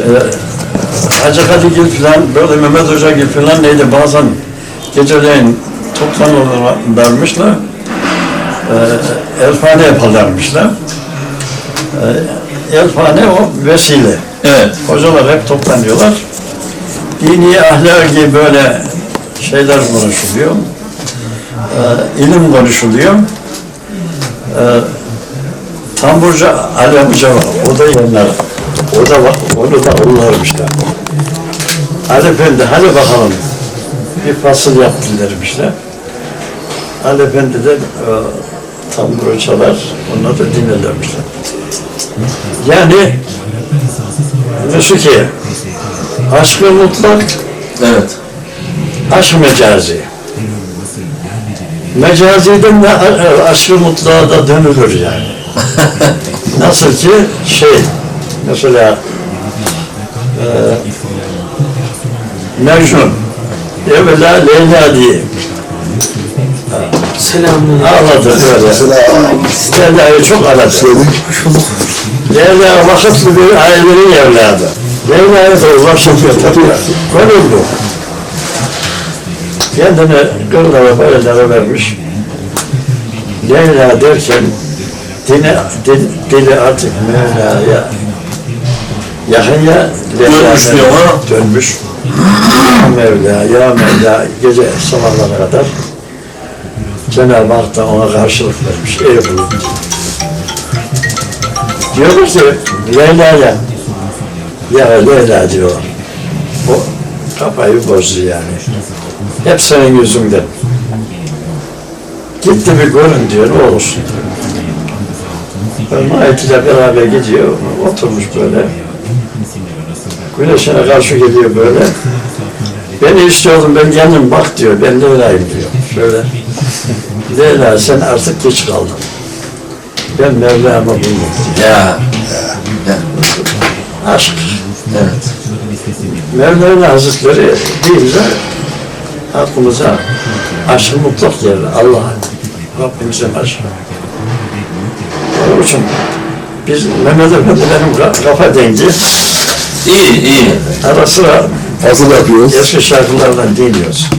e, Hacı Kadıgil falan, böyle Mehmet Hoca gibi falan neydi bazen geceleyin toplanırlarmışlar. E, elfane yaparlarmışlar. E, elfane o vesile. Evet. Hocalar hep toplanıyorlar. Dini ahlaki böyle şeyler konuşuluyor. Ee, ilim konuşuluyor. Ee, tamburcu Ali amca var. O da onlar. O da var. Onu da onlarmışlar. Ali Efendi hadi bakalım. Bir fasıl yaptılar demişler. Ali Efendi de e, tamburu çalar. Onlar da dinlerlermişler. Yani Müsiki, aşk-ı mutlak, Evet. aşk mecazi. Mecaziden de a- aşk-ı mutlağa da dönülür yani. Nasıl ki şey, mesela e, Mecnun, evvela Leyla diye Selamünaleyküm. ağladı böyle. Leyla'yı çok aradı. Leyla vakıflı bir ailenin evladı. Leyla'ya da ulaşamıyor tabii. Böyle oldu. Kendini kırlara bayırlara vermiş. Leyla derken dini, dil, dili artık Mevla'ya yakın ya Dönmüş diyor ha. Dönmüş. Ya Mevla, ya Mevla gece sabahlara kadar Cenab-ı Hak da ona karşılık vermiş. Ey kulum. Diyor ki Leyla'ya ya Leyla diyor. O kafayı bozdu yani. Hep senin yüzünden. Gitti bir görün diyor ne olursun. Mahit ile beraber gidiyor. Oturmuş böyle. Güneşine karşı geliyor böyle. Beni istiyordum ben kendim bak diyor. Ben Leyla'yım diyor. Şöyle. Leyla sen artık geç kaldın. Ben Mevlam'ı buldum diyor. Ya. Ya. Aşk. Evet. Mevlana Hazretleri deyince aklımıza aşkı mutlak gelir. Allah Rabbimizin aşkı. Onun için biz Mehmet Efendi benim ka- kafa dengi İyi, iyi. ara sıra Hazır yapıyoruz. eski şarkılardan dinliyoruz.